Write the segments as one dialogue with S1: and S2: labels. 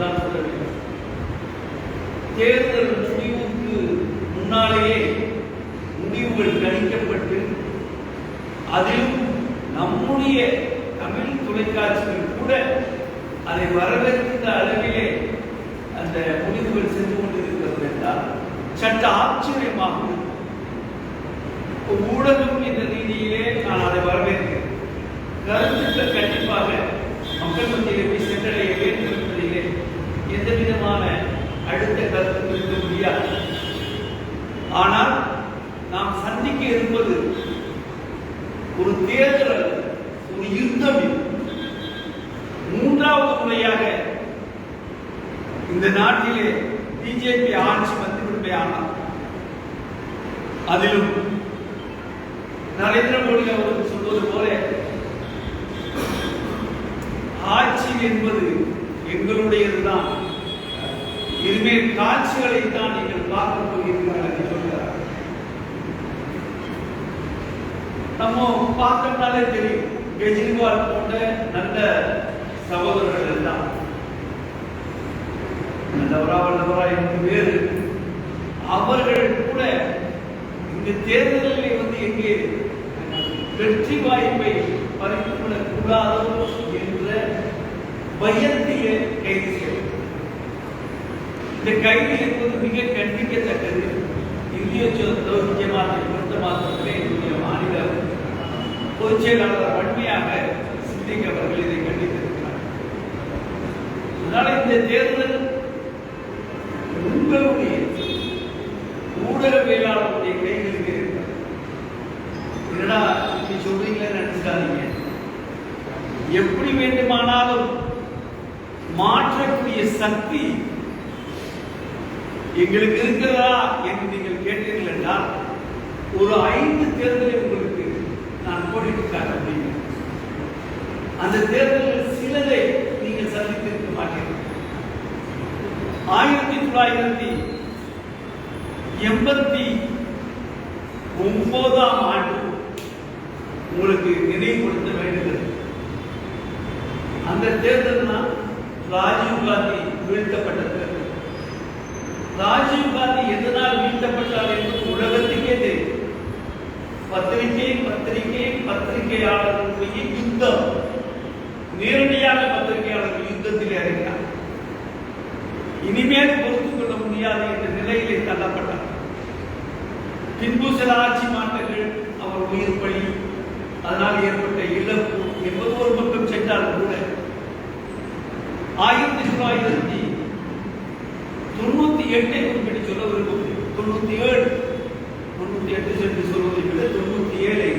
S1: என்றுதான் சொல்ல வேண்டும். தேர்தல் முடிவுக்கு முன்னாலேயே முடிவுகள் கணிக்கப்பட்டு அதிலும் நம்முடைய தமிழ் தொலைக்காட்சிகள் கூட அதை வரவேற்கின்ற அளவிலே அந்த முடிவுகள் சென்று கொண்டிருக்கிறது என்றால் சட்ட ஆச்சரியமாக ஊடகம் என்ற ரீதியிலே நான் அதை வரவேற்கிறேன். கருத்துக்கள் கண்டிப்பாக மக்கள் மத்தியிலே போய் சென்றடைய வேண்டும். எந்த விதமான அடுத்த கருத்து இருக்க முடியாது. ஆனால் நாம் சந்திக்க இருப்பது ஒரு தேர்தல் ஒரு யுத்தம். மூன்றாவது முறையாக இந்த நாட்டிலே பிஜேபி ஆட்சி வந்துவிடுமையானால் அதிலும் நரேந்திர மோடி அவர்கள் சொல்வது போல ஆட்சி என்பது எங்களுடையதுதான். இனிமேல் காட்சிகளை தான் நீங்கள் பார்க்க போகிறீர்கள் என்று சொல்கிறார். நம்ம பார்த்தோம்னாலே தெரியும் கெஜ்ரிவால் போன்ற நல்ல சகோதரர்கள் எல்லாம். நல்லவரா வல்லவரா என்று வேறு. அவர்கள் கூட இந்த தேர்தலில் வந்து எங்கே வெற்றி வாய்ப்பை பறித்துக் கொள்ளக் கூடாதோ என்ற பயத்திலே கைது செய்யும் இந்த கைது என்பது மிக கண்டிக்கத்தக்கது இந்திய தௌத்திய மாற்றை பொறுத்த மாத்திரத்திலே என்னுடைய மாநில பொதுச் செயலாளர் வன்மையாக சிந்திக்க அவர்கள் இதை கண்டித்திருக்கிறார் அதனால் இந்த தேர்தல் உங்களுடைய ஊடகவியலாளருடைய கைகளுக்கு இருக்கிறது. என்னடா இப்படி சொல்றீங்களே நினைச்சிடாதீங்க எப்படி வேண்டுமானாலும் மாற்றக்கூடிய சக்தி எங்களுக்கு இருக்கிறதா என்று நீங்கள் கேட்டீர்கள் என்றால் ஒரு ஐந்து தேர்தலை உங்களுக்கு நான் கோடிட்டு காட்ட முடியும். அந்த தேர்தலில் சிலதை நீங்கள் சந்தித்திருக்க மாட்டீர்கள். ஆயிரத்தி தொள்ளாயிரத்தி எண்பத்தி ஒன்பதாம் ஆண்டு உங்களுக்கு நினைவுபடுத்த வேண்டுகிறது. அந்த தேர்தல் தான் ராஜீவ் காந்தி வீழ்த்தப்பட்ட ராஜீவ் காந்தி எதனால் வீழ்த்தப்பட்டார் என்பது உலகத்துக்கே தெரியும். பத்திரிகை பத்திரிகை பத்திரிகையாளர்களுடைய யுத்தம். நேரடியாக பத்திரிகையாளர்கள் யுத்தத்தில் இறங்கினார். இனிமேல் பொறுத்துக் கொள்ள முடியாது என்ற நிலையிலே தள்ளப்பட்டார். பின்பு சில ஆட்சி மாற்றங்கள் அவர் உயிர் பலி அதனால் ஏற்பட்ட இழப்பு என்பது ஒரு பக்கம் சென்றால் கூட ஆயிரத்தி தொள்ளாயிரத்தி தொண்ணூத்தி எட்டை குறிப்பிட்டு சொல்ல விரும்புகிறேன் தொண்ணூத்தி ஏழு. தொண்ணூத்தி எட்டு சென்று சொல்வதை விட தொண்ணூத்தி ஏழை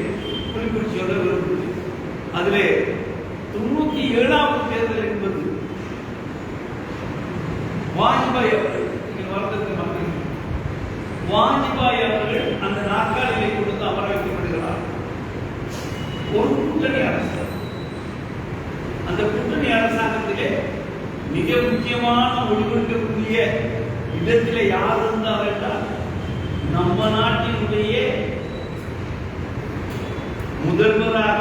S1: குறிப்பிட்டு சொல்ல விரும்புகிறேன் அதிலே தொண்ணூத்தி ஏழாவது தேர்தல் என்பது வாஜ்பாய் அவர்கள் நீங்கள் வருடத்தில் மக்கள் வாஜ்பாய் அவர்கள் அந்த நாற்காலியை கொடுத்து அமர வைக்கப்படுகிறார். ஒரு கூட்டணி அரசு. அந்த கூட்டணி அரசாங்கத்திலே மிக முக்கியமான முடிவெடுக்கக்கூடிய இடத்துல யார் இருந்தார் என்றால் நம்ம நாட்டினுடைய முதல்வராக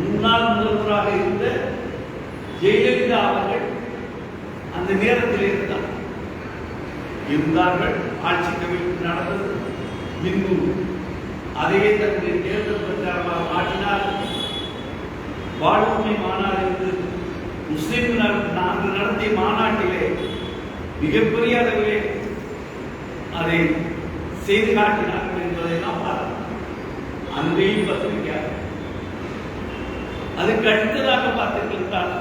S1: முன்னாள் முதல்வராக இருந்த ஜெயலலிதா அவர்கள் அந்த நேரத்தில் இருந்தார். இருந்தார்கள் ஆட்சி கவிழ்ப்பு நடந்தது. பின்பு அதையே தன்னுடைய தேர்தல் பிரச்சாரமாக மாற்றினார் வாழ்வுமை மாநாடு என்று முஸ்லிம்கள் நாங்கள் நடத்திய மாநாட்டிலே மிகப்பெரிய அளவிலே அதை செய்து காட்டினார்கள் என்பதை நாம் பார்த்தோம் அன்பையும் பத்திரிக்கையாக அதுக்கு அடுத்ததாக பார்த்தீர்கள்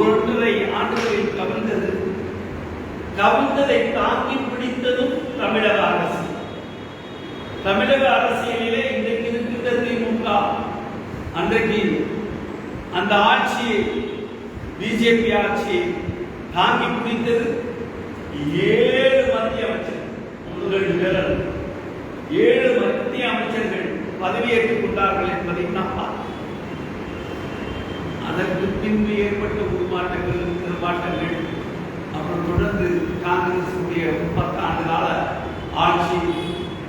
S1: ஒன்றரை ஆண்டுகளில் கவிழ்ந்தது கவிழ்ந்ததை தாங்கி பிடித்ததும் தமிழக அரசு. தமிழக அரசியலிலே இன்றைக்கு இருக்கின்ற திமுக. அன்றைக்கு அந்த ஆட்சியை பிஜேபி ஆட்சி தாங்கி பிடித்தது ஏழு மத்திய அமைச்சர் உங்கள் விரல் ஏழு மத்திய அமைச்சர்கள் பதவியேற்றுக் கொண்டார்கள் என்பதை நாம் பார்த்தோம். அதற்கு பின்பு ஏற்பட்ட உருமாற்றங்கள் திருமாட்டங்கள் அப்புறம் தொடர்ந்து காங்கிரஸ் உடைய பத்தாண்டு கால ஆட்சி.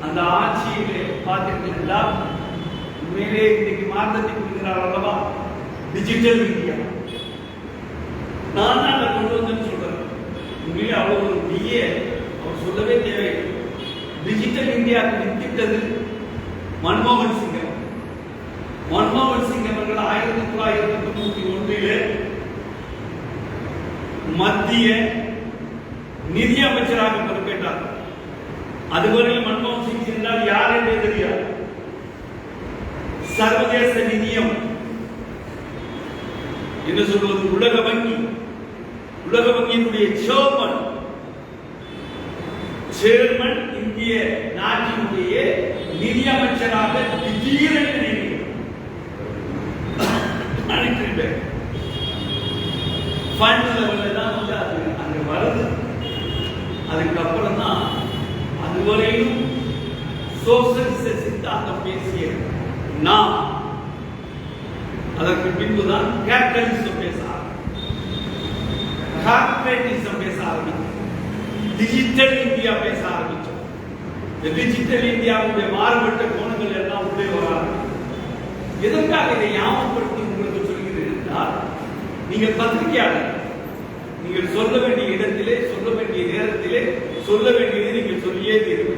S1: அந்த ஆட்சியிலே பார்த்தீர்கள் உண்மையிலே இன்னைக்கு மாற்றத்தை கொடுக்கிறார் அல்லவா? டிஜிட்டல் இந்தியா நான் தான் அதை கொண்டு வந்தேன்னு சொல்றேன் உண்மையிலே அவ்வளவு ஒரு பிஏ அவர் சொல்லவே தேவையில்லை. டிஜிட்டல் இந்தியாவுக்கு வித்திட்டது மன்மோகன் சிங் மன்மோகன் சிங் அவர்கள் ஆயிரத்தி தொள்ளாயிரத்தி தொண்ணூத்தி ஒன்றிலே மத்திய நிதி அமைச்சராக பொறுப்பேற்றார். அதுவரையில் மன்மோகன் சிங் என்றால் யார் என்றே தெரியாது. சர்வதேச நிதியம். என்ன சொல்வது? உலக வங்கி உலக வங்கியினுடைய சேர்மன் சேர்மன் இந்திய நாட்டினுடைய நிதியமைச்சராக திடீரென நினைக்கிறேன் ஃபண்ட் லெவலில் தான் வந்து அது அங்கே வருது. அதுக்கப்புறம் தான் அதுவரையிலும் சோசலிச சித்தாந்தம் பேசிய நாம் அதற்கு பின்புதான் கேபிட்டலிசம் கார்பரேட்டிசம் பேச ஆரம்பிச்சோம் டிஜிட்டல் இந்தியா பேச ஆரம்பித்தோம் இந்த டிஜிட்டல் இந்தியாவுடைய மாறுபட்ட கோணங்கள் எல்லாம் உள்ளே வர எதற்காக இதை ஞாபகப்படுத்தி உங்களுக்கு சொல்கிறேன் என்றால் நீங்கள் பத்திரிகையாளர். நீங்கள் சொல்ல வேண்டிய இடத்திலே சொல்ல வேண்டிய நேரத்திலே சொல்ல வேண்டியதை நீங்கள் சொல்லியே தீர்வு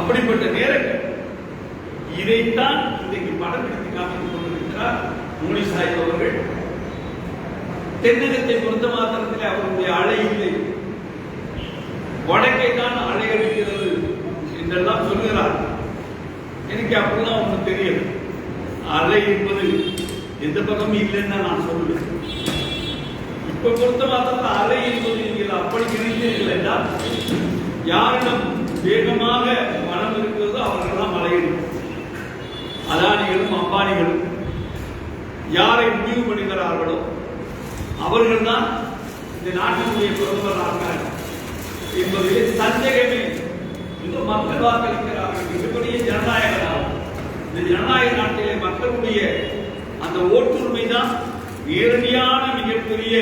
S1: அப்படிப்பட்ட நேரங்கள். இதைத்தான் இன்றைக்கு படம் எடுத்து காமித்துக் கொண்டிருக்கிறார் மோனி சாஹிப் அவர்கள். தென்னகத்தை பொறுத்த மாத்திரத்தில் அவருடைய அலை இல்லை. வடக்கை தான் அலை அடிக்கிறது என்றெல்லாம் சொல்கிறார். எனக்கு அப்படிலாம் ஒன்றும் தெரியல அலை என்பது எந்த பக்கமும் இல்லைன்னு நான் சொல்லுவேன். இப்ப பொறுத்த மாத்திரத்தில் அலை என்பது நீங்கள் அப்படி நினைத்தீர்கள் என்றால் யாரிடம் வேகமாக மனம் இருக்கிறதோ அவர்கள்லாம் மலையிடும் அதானிகளும் அம்பானிகளும் யாரை முடிவு பண்ணுகிறார்களோ அவர்கள் தான் இந்த நாட்டினுடைய பிரதமராக ஆகிறார்கள் என்பதிலே சந்தேகமே இந்த மக்கள் வாக்களிக்கிறார்கள். மிகப்பெரிய ஜனநாயக நாடு இந்த ஜனநாயக நாட்டிலே மக்களுடைய அந்த ஓட்டுரிமை தான் நேரடியான மிகப்பெரிய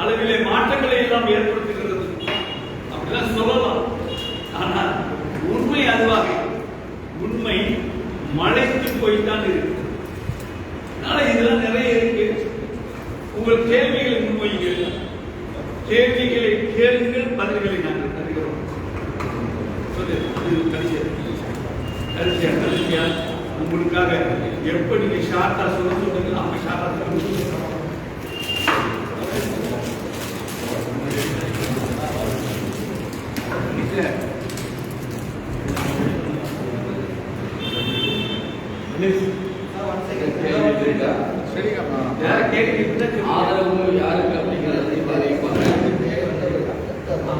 S1: அளவிலே மாற்றங்களை எல்லாம் ஏற்படுத்தி கடைசியா கடைசியா உங்களுக்காக எப்போ நீங்கள் ஷார்ட்டாக சொல்ல சொல்லுங்க அப்ப ஷார்ட்டா சொல்லுங்க
S2: சரிங்கம்மா